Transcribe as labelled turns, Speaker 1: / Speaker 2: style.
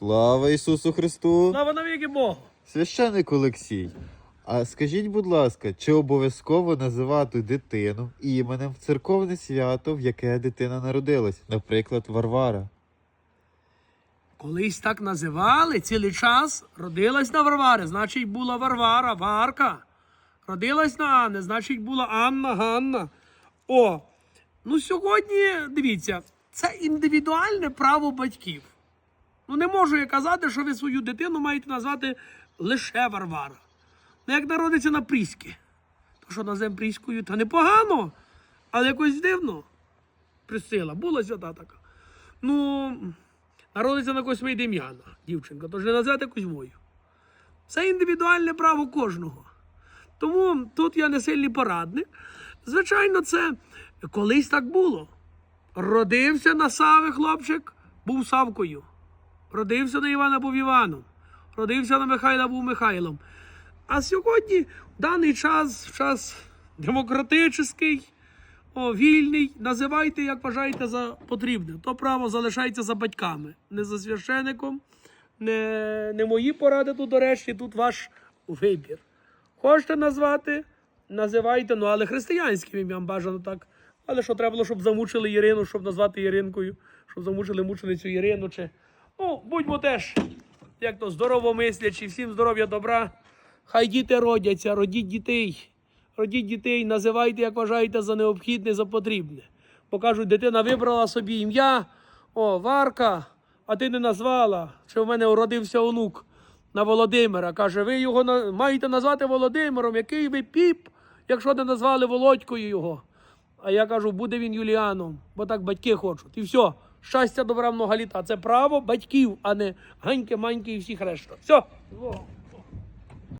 Speaker 1: Слава Ісусу Христу!
Speaker 2: Слава навіки Богу!
Speaker 1: Священник Олексій. А скажіть, будь ласка, чи обов'язково називати дитину іменем в церковне свято, в яке дитина народилась, наприклад, Варвара?
Speaker 2: Колись так називали цілий час. Родилась на Варвари, значить була Варвара, Варка. Родилась на Анни, значить була Анна, Ганна. О, ну сьогодні, дивіться, це індивідуальне право батьків. Ну не можу я казати, що ви свою дитину маєте назвати лише Варвара. Ну як народиться на Пріськи, то що називаємо Пріською, то непогано, але якось дивно. Присила, була свята така. Ну, народиться на Косьми Дем'яна, дівчинка, тож не назвати Кузьмою. Це індивідуальне право кожного. Тому тут я не сильний порадник. Звичайно, це колись так було. Родився на Сави хлопчик, був Савкою. Родився на Івана був Іваном. Родився на Михайла був Михайлом. А сьогодні, в даний час, час демократичний, о, вільний, називайте, як вважаєте за потрібне. То право залишається за батьками, не за священиком, не, не мої поради тут, до речі, тут ваш вибір. Хочете назвати, називайте, ну але християнським ім'ям бажано так. Але що треба було, щоб замучили Ірину, щоб назвати Іринкою, щоб замучили мученицю Ірину. Чи... Ну, будьмо теж, як то здоровомислячі, всім здоров'я, добра. Хай діти родяться, родіть дітей. Родіть дітей, називайте, як вважаєте, за необхідне, за потрібне. Бо кажуть, дитина вибрала собі ім'я, о, Варка, а ти не назвала, що в мене уродився онук на Володимира. Каже, ви його на- маєте назвати Володимиром, який ви піп, якщо не назвали Володькою його. А я кажу, буде він Юліаном, бо так батьки хочуть. І все. Щастя, добра, много літа. Це право батьків, а не ганьки, маньки і всіх решта. Все.